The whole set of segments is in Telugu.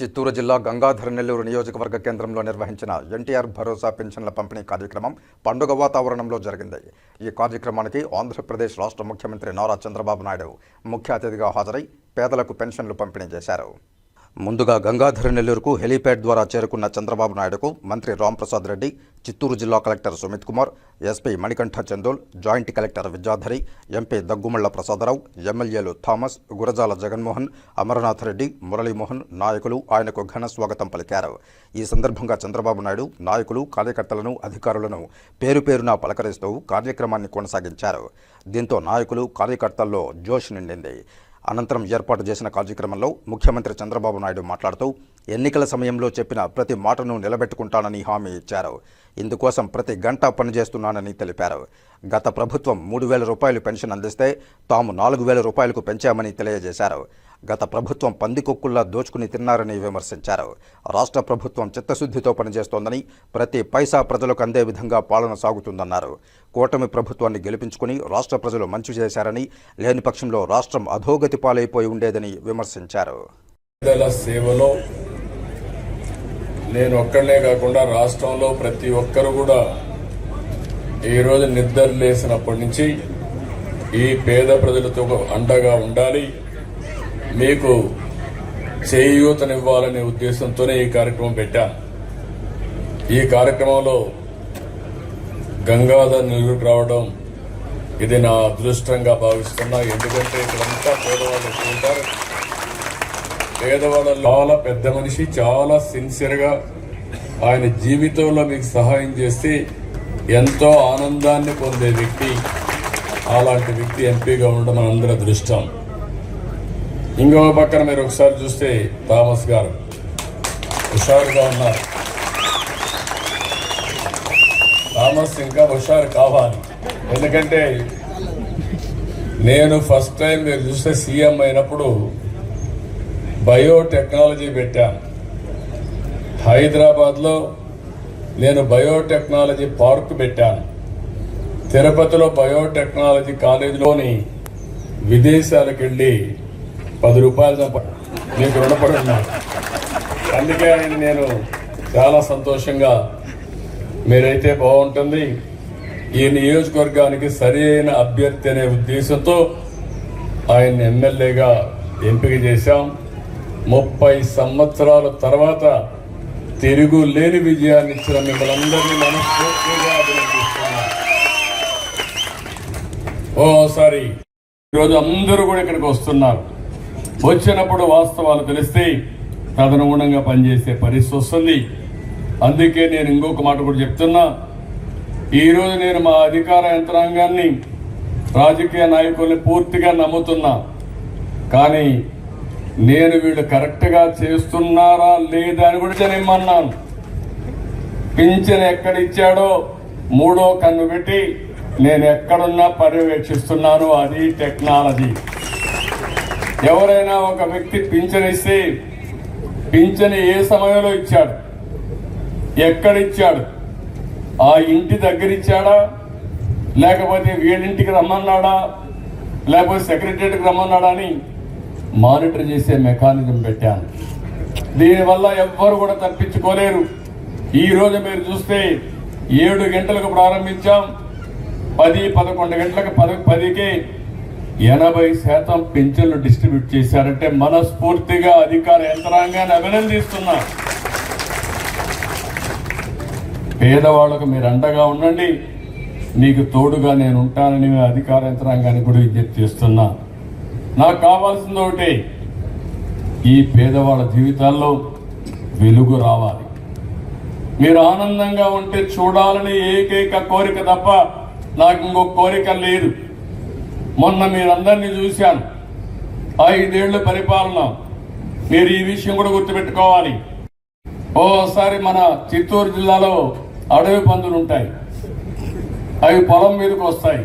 చిత్తూరు జిల్లా గంగాధర నెల్లూరు నియోజకవర్గ కేంద్రంలో నిర్వహించిన ఎన్టీఆర్ భరోసా పెన్షన్ల పంపిణీ కార్యక్రమం పండుగ వాతావరణంలో జరిగింది. ఈ కార్యక్రమానికి ఆంధ్రప్రదేశ్ రాష్ట్ర ముఖ్యమంత్రి నారా చంద్రబాబు నాయుడు ముఖ్య అతిథిగా హాజరై పేదలకు పెన్షన్లు పంపిణీ చేశారు. ముందుగా గంగాధర నెల్లూరుకు హెలీప్యాడ్ ద్వారా చేరుకున్న చంద్రబాబు నాయుడుకు మంత్రి రాంప్రసాద్ రెడ్డి చిత్తూరు జిల్లా collector Sumit Kumar SP Manikanta Chandol joint collector Vidyadhari MP Daggumalla Prasadarao ఎమ్మెల్యేలు థామస్ గురజాల జగన్మోహన్ అమరనాథ్ రెడ్డి మురళీమోహన్ నాయకులు ఆయనకు ఘన స్వాగతం పలికారు. ఈ సందర్భంగా చంద్రబాబు నాయుడు నాయకులు కార్యకర్తలను అధికారులను పేరు పేరున పలకరిస్తూ కార్యక్రమాన్ని కొనసాగించారు. దీంతో నాయకులు కార్యకర్తల్లో జోష్ నిండింది. అనంతరం ఏర్పాటు చేసిన కార్యక్రమంలో ముఖ్యమంత్రి చంద్రబాబు నాయుడు మాట్లాడుతూ ఎన్నికల సమయంలో చెప్పిన ప్రతి మాటను నిలబెట్టుకుంటానని హామీ ఇచ్చారు. ఇందుకోసం ప్రతి గంట పనిచేస్తున్నానని తెలిపారు. గత ప్రభుత్వం మూడు వేల రూపాయలు పెన్షన్ అందిస్తే తాము నాలుగు వేల రూపాయలకు పెంచామని తెలియజేశారు. గత ప్రభుత్వం పందికొక్కుల్లా దోచుకుని తిన్నారని విమర్శించారు. రాష్ట్ర ప్రభుత్వం చిత్తశుద్ధితో పనిచేస్తోందని ప్రతి పైసా ప్రజలకు అందే విధంగా పాలన సాగుతుందన్నారు. కూటమి ప్రభుత్వాన్ని గెలిపించుకుని రాష్ట్ర ప్రజలు మంచి చేశారని లేని పక్షంలో రాష్ట్రం అధోగతి పాలైపోయి ఉండేదని విమర్శించారు. పేదల సేవలో నేను ఒక్కడనే కాకుండా రాష్ట్రంలో ప్రతి ఒక్కరు కూడా ఈరోజు నిద్ర లేసినప్పటి నుంచి ఈ పేద ప్రజలతో అండగా ఉండాలి. మీకు చేయూతనివ్వాలనే ఉద్దేశంతోనే ఈ కార్యక్రమం పెట్టాను ఈ కార్యక్రమంలో గంగాధర్ నెల్లూరుకు రావడం ఇది నా అదృష్టంగా భావిస్తున్నా. ఎందుకంటే ఇక్కడంతా పేదవాళ్ళు ఎక్కువ ఉంటారు. పేదవాళ్ళ చాలా పెద్ద మనిషి చాలా సిన్సియర్గా ఆయన జీవితంలో మీకు సహాయం చేస్తే ఎంతో ఆనందాన్ని పొందే వ్యక్తి అలాంటి వ్యక్తి ఎంపీగా ఉండడం మనందరి అదృష్టం. ఇంకో పక్కన మీరు ఒకసారి చూస్తే థామస్ గారు. హుషారుగా ఉన్నారు. థామస్ ఇంకా హుషారు కావాలి. ఎందుకంటే నేను ఫస్ట్ టైం మీరు చూస్తే సీఎం అయినప్పుడు బయోటెక్నాలజీ పెట్టాను. హైదరాబాద్లో నేను బయోటెక్నాలజీ పార్క్ పెట్టాను. తిరుపతిలో బయోటెక్నాలజీ కాలేజీలోని విదేశాలకు వెళ్ళి పది రూపాయలు సంప మీకు రుణపడి ఉన్నాను అందుకే ఆయన నేను చాలా సంతోషంగా మీరైతే బాగుంటుంది. ఈ నియోజకవర్గానికి సరి అయిన అభ్యర్థి అనే ఉద్దేశంతో ఆయన ఎమ్మెల్యేగా ఎంపిక చేశాం. ముప్పై సంవత్సరాల తర్వాత తిరుగు లేని విజయాన్ని ఇచ్చిన మిమ్మల్ని అందరినీ మనస్ఫూర్తిగా అభినందిస్తున్నాను ఓసారి ఈరోజు అందరూ కూడా ఇక్కడికి వస్తున్నారు. వచ్చినప్పుడు వాస్తవాలు తెలిస్తే తదనుగుణంగా పనిచేసే పరిస్థితి వస్తుంది. అందుకే నేను ఇంకొక మాట కూడా చెప్తున్నా. ఈరోజు నేను మా అధికార యంత్రాంగాన్ని రాజకీయ నాయకుల్ని పూర్తిగా నమ్ముతున్నా. కానీ నేను వీళ్ళు కరెక్ట్గా చేస్తున్నారా లేదా అని కూడా నిమ్మన్నాను పింఛన్ ఎక్కడిచ్చాడో మూడో కన్ను పెట్టి నేను ఎక్కడున్నా పర్యవేక్షిస్తున్నాను. అది టెక్నాలజీ. ఎవరైనా ఒక వ్యక్తి పింఛన్ ఇస్తే పింఛన్ ఏ సమయంలో ఇచ్చాడు? ఎక్కడిచ్చాడు? ఆ ఇంటి దగ్గర ఇచ్చాడా లేకపోతే వీళ్ళింటికి రమ్మన్నాడా? లేకపోతే సెక్రటరీకి రమ్మన్నాడా అని మానిటర్ చేసే మెకానిజం పెట్టాను. దీనివల్ల ఎవ్వరు కూడా తప్పించుకోలేరు. ఈ రోజు మీరు చూస్తే ఏడు గంటలకు ప్రారంభించాం. పది పదకొండు గంటలకు పది పదికి ఎనభై శాతం పెన్షన్లు డిస్ట్రిబ్యూట్ చేశారంటే మనస్ఫూర్తిగా అధికార యంత్రాంగాన్ని అభినందిస్తున్నా. పేదవాళ్ళకు మీరు అండగా ఉండండి. నీకు తోడుగా నేను ఉంటానని అధికార యంత్రాంగాన్ని కూడా విజ్ఞప్తి చేస్తున్నా. నాకు కావాల్సింది ఒకటి ఈ పేదవాళ్ళ జీవితాల్లో వెలుగు రావాలి. మీరు ఆనందంగా ఉంటే చూడాలని ఏకైక కోరిక తప్ప నాకు ఇంకొక కోరిక లేదు. మొన్న మీరందరినీ చూశాను. ఐదేళ్ళ పరిపాలన. మీరు ఈ విషయం కూడా గుర్తుపెట్టుకోవాలి. ఓసారి మన చిత్తూరు జిల్లాలో అడవి పందులు ఉంటాయి. అవి పొలం మీదకి వస్తాయి.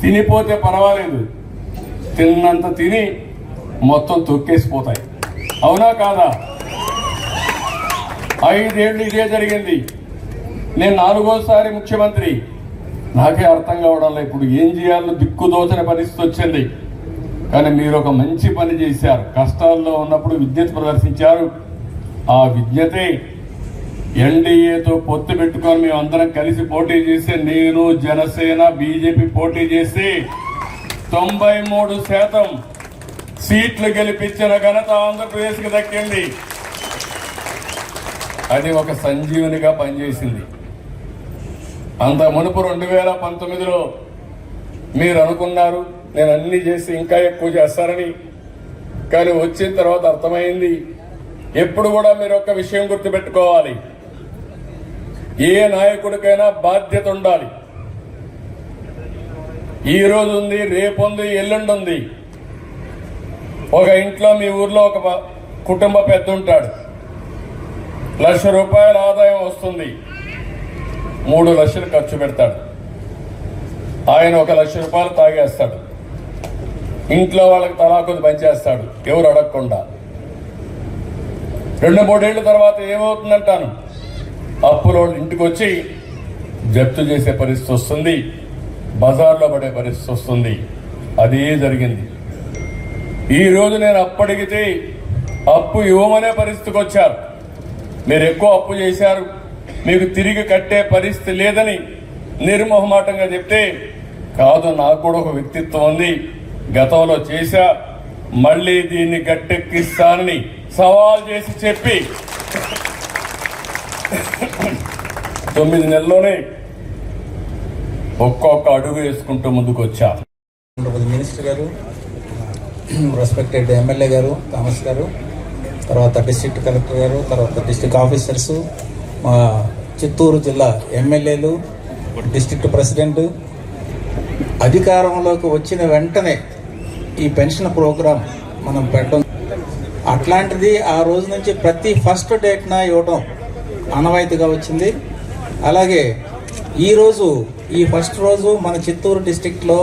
తినిపోతే పర్వాలేదు. తిన్నంత తిని మొత్తం తొక్కేసిపోతాయి. అవునా కాదా? ఐదేళ్ళు ఇదే జరిగింది. నేను నాలుగోసారి ముఖ్యమంత్రి. నాకే అర్థం కావడం లేదు ఇప్పుడు ఏం చేయాలో దిక్కుదోచని పరిస్థితి వచ్చింది. కానీ మీరు ఒక మంచి పని చేశారు. కష్టాల్లో ఉన్నప్పుడు విద్యుత్ ప్రదర్శించారు. ఆ విజ్ఞతే ఎన్డీఏతో పొత్తు పెట్టుకొని మేమందరం కలిసి పోటీ చేస్తే నేను జనసేన బీజేపీ పోటీ చేసి తొంభై మూడు శాతం సీట్లు గెలిపించిన ఘనత ఆంధ్రప్రదేశ్కి దక్కింది. అది ఒక సంజీవునిగా పనిచేసింది. అంత మునుపు రెండు వేల పంతొమ్మిదిలో మీరు అనుకున్నారు నేను అన్ని చేసి ఇంకా ఎక్కువ చేస్తారని కానీ వచ్చిన తర్వాత అర్థమైంది ఎప్పుడు కూడా మీరు ఒక విషయం గుర్తుపెట్టుకోవాలి. ఏ నాయకుడికైనా బాధ్యత ఉండాలి. ఈ రోజు ఉంది రేపు ఉంది ఎల్లుండి ఉంది. ఒక ఇంట్లో మీ ఊర్లో ఒక కుటుంబ పెద్ద ఉంటాడు. లక్ష రూపాయల ఆదాయం వస్తుంది. మూడు లక్షలు ఖర్చు పెడతాడు. ఆయన ఒక లక్ష రూపాయలు తాగేస్తాడు. ఇంట్లో వాళ్ళకి తలాకొద్ది పనిచేస్తాడు ఎవరు అడగకుండా. రెండు మూడేళ్ళ తర్వాత ఏమవుతుందంటాను? అప్పులో ఇంటికి వచ్చి జప్తు చేసే పరిస్థితి వస్తుంది. బజార్లో పడే పరిస్థితి వస్తుంది. అదే జరిగింది. ఈ రోజు నేను అప్పు అడిగితే అప్పు ఇవ్వమనే పరిస్థితికి వచ్చారు మీరు ఎక్కువ అప్పు చేశారు. మీకు తిరిగి కట్టే పరిస్థితి లేదని నిర్మోహమాటంగా చెప్తే కాదు నాకు కూడా ఒక వ్యక్తిత్వం ఉంది. గతంలో చేశా మళ్ళీ దీన్ని గట్టెక్కిస్తానని సవాల్ చేసి చెప్పి తొమ్మిది నెలల్లోనే ఒక్కొక్క అడుగు వేసుకుంటూ ముందుకు వచ్చా మినిస్టర్ గారు రెస్పెక్టెడ్ ఎమ్మెల్యే గారు థామస్ గారు తర్వాత డిస్ట్రిక్ట్ కలెక్టర్ గారు తర్వాత డిస్ట్రిక్ట్ ఆఫీసర్స్ మా చిత్తూరు జిల్లా ఎమ్మెల్యేలు డిస్ట్రిక్ట్ ప్రెసిడెంట్ అధికారంలోకి వచ్చిన వెంటనే ఈ పెన్షన్ ప్రోగ్రాం మనం పెట్టడం అట్లాంటిది ఆ రోజు నుంచి ప్రతి ఫస్ట్ డేట్న ఇవ్వడం అనవాయితీగా వచ్చింది. అలాగే ఈరోజు ఈ ఫస్ట్ రోజు మన చిత్తూరు డిస్టిక్లో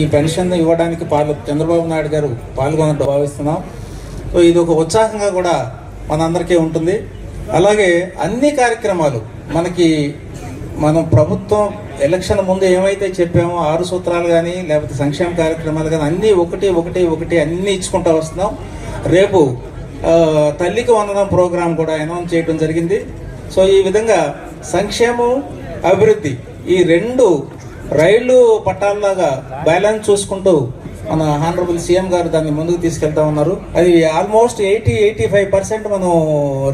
ఈ పెన్షన్ ఇవ్వడానికి పాల్ చంద్రబాబు నాయుడు గారు పాల్గొన్నట్టు భావిస్తున్నాం. సో ఇది ఒక ఉత్సాహంగా కూడా మనందరికీ ఉంటుంది. అలాగే అన్ని కార్యక్రమాలు మనకి మనం ప్రభుత్వం ఎలక్షన్ ముందు ఏమైతే చెప్పామో ఆరు సూత్రాలు కానీ లేకపోతే సంక్షేమ కార్యక్రమాలు కానీ అన్నీ ఒకటి ఒకటి ఒకటి అన్నీ ఇచ్చుకుంటూ వస్తున్నాం. రేపు తల్లికి వందనం ప్రోగ్రాం కూడా అనౌన్స్ చేయడం జరిగింది. సో ఈ విధంగా సంక్షేమం అభివృద్ధి ఈ రెండు రైలు పట్టాల్లాగా బ్యాలెన్స్ చూసుకుంటూ మన హానరబుల్ సీఎం గారు దాన్ని ముందుకు తీసుకెళ్తా ఉన్నారు. అది almost eighty eighty five percent మనం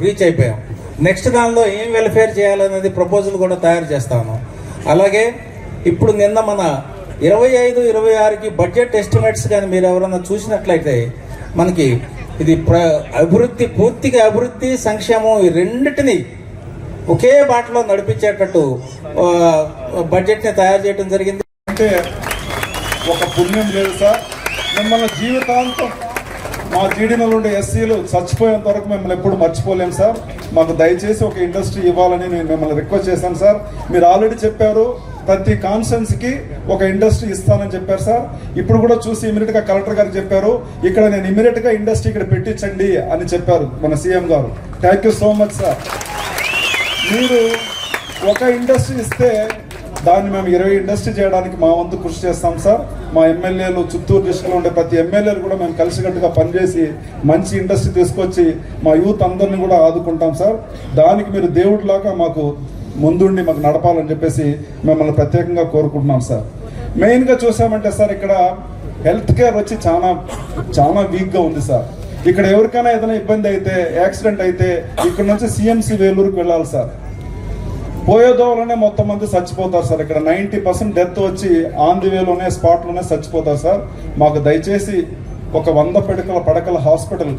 రీచ్ అయిపోయాం. నెక్స్ట్ దానిలో ఏం వెల్ఫేర్ చేయాలనేది ప్రపోజల్ కూడా తయారు చేస్తాను అలాగే ఇప్పుడు నిన్న మన ఇరవై ఐదు ఇరవై ఆరుకి బడ్జెట్ ఎస్టిమేట్స్ కానీ మీరు ఎవరైనా చూసినట్లయితే మనకి ఇది ప్ర అభివృద్ధి పూర్తిగా అభివృద్ధి సంక్షేమం ఈ రెండింటినీ ఒకే బాటలో నడిపించేటట్టు బడ్జెట్ని తయారు చేయడం జరిగింది. అంటే ఒక పుణ్యం లేదు సార్. మిమ్మల్ని జీవితాంతం మా జీడీలో ఉండే ఎస్సీలు చచ్చిపోయేంత వరకు మిమ్మల్ని ఎప్పుడు మర్చిపోలేం సార్. మాకు దయచేసి ఒక ఇండస్ట్రీ ఇవ్వాలని నేను మిమ్మల్ని రిక్వెస్ట్ చేశాను సార్. మీరు ఆల్రెడీ చెప్పారు ప్రతి కాన్ఫరెన్స్కి ఒక ఇండస్ట్రీ ఇస్తానని చెప్పారు సార్. ఇప్పుడు కూడా చూసి ఇమీడియట్గా కలెక్టర్ గారు చెప్పారు ఇక్కడ నేను ఇమీడియట్గా ఇండస్ట్రీ ఇక్కడ పెట్టించండి అని చెప్పారు మన సీఎం గారు. Thank you so much sir. మీరు ఒక ఇండస్ట్రీ ఇస్తే దాన్ని మేము ఇరవై ఇండస్ట్రీ చేయడానికి మా వంతు కృషి చేస్తాం సార్. మా ఎమ్మెల్యేలు చిత్తూరు డిస్ట్రిక్ట్లో ఉండే ప్రతి ఎమ్మెల్యేలు కూడా మేము కలిసికట్టుగా పనిచేసి మంచి ఇండస్ట్రీ తీసుకొచ్చి మా యూత్ అందరిని కూడా ఆదుకుంటాం సార్. దానికి మీరు దేవుడిలాగా మాకు ముందుండి మాకు నడపాలని చెప్పేసి మిమ్మల్ని ప్రత్యేకంగా కోరుకుంటున్నాం సార్. మెయిన్గా చూసామంటే సార్ ఇక్కడ హెల్త్ కేర్ వచ్చి చాలా చాలా వీక్గా ఉంది సార్. ఇక్కడ ఎవరికైనా ఏదైనా ఇబ్బంది అయితే యాక్సిడెంట్ అయితే ఇక్కడ నుంచి సిఎంసి వేలూరుకి వెళ్ళాలి సార్. పోయేదోలోనే మొత్తం మంది చచ్చిపోతారు సార్. ఇక్కడ నైంటీ పర్సెంట్ డెత్ వచ్చి ఆన్ ది వేలోనే స్పాట్లోనే చచ్చిపోతారు సార్. మాకు దయచేసి ఒక వంద పడకల పడకల హాస్పిటల్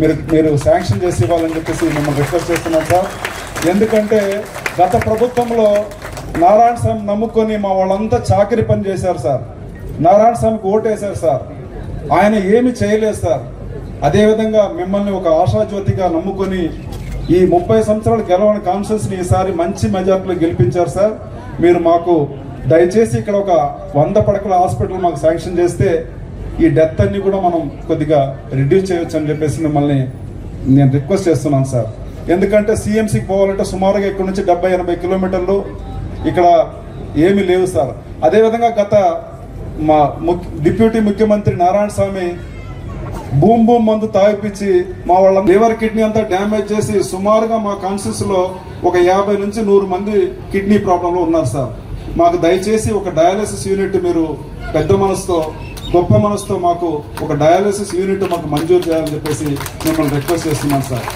మీరు మీరు శాంక్షన్ చేసి ఇవ్వాలని చెప్పేసి మిమ్మల్ని రిక్వెస్ట్ చేస్తున్నాం సార్. ఎందుకంటే గత ప్రభుత్వంలో నారాయణ స్వామి నమ్ముకొని మా వాళ్ళంతా చాకరీ పని చేశారు సార్. నారాయణ స్వామికి ఓటేశారు సార్. ఆయన ఏమి చేయలేదు సార్. అదేవిధంగా మిమ్మల్ని ఒక ఆశాజ్యోతిగా నమ్ముకొని ఈ ముప్పై సంవత్సరాలు గెలవని కాన్ఫరెన్స్ని ఈసారి మంచి మెజార్టీలో గెలిపించారు సార్. మీరు మాకు దయచేసి ఇక్కడ ఒక వంద పడకల హాస్పిటల్ మాకు శాంక్షన్ చేస్తే ఈ డెత్ అన్ని కూడా మనం కొద్దిగా రిడ్యూస్ చేయొచ్చు అని చెప్పేసి మిమ్మల్ని నేను రిక్వెస్ట్ చేస్తున్నాను సార్. ఎందుకంటే సిఎంసికి పోవాలంటే సుమారుగా ఇక్కడ నుంచి డెబ్బై ఎనభై కిలోమీటర్లు ఇక్కడ ఏమీ లేవు సార్. అదేవిధంగా గత మా ముఖ్య డిప్యూటీ ముఖ్యమంత్రి నారాయణ స్వామి బూమ్ బూమ్ మందు తాగిపించి మా వాళ్ళ లివర్ కిడ్నీ అంతా డ్యామేజ్ చేసి సుమారుగా మా కాన్షియస్లో ఒక యాభై నుంచి నూరు మంది కిడ్నీ ప్రాబ్లంలో ఉన్నారు సార్. మాకు దయచేసి ఒక డయాలసిస్ యూనిట్ మీరు పెద్ద మనసుతో గొప్ప మనసుతో మాకు ఒక డయాలసిస్ యూనిట్ మాకు మంజూరు చేయాలని చెప్పేసి మిమ్మల్ని రిక్వెస్ట్ చేస్తున్నాను సార్.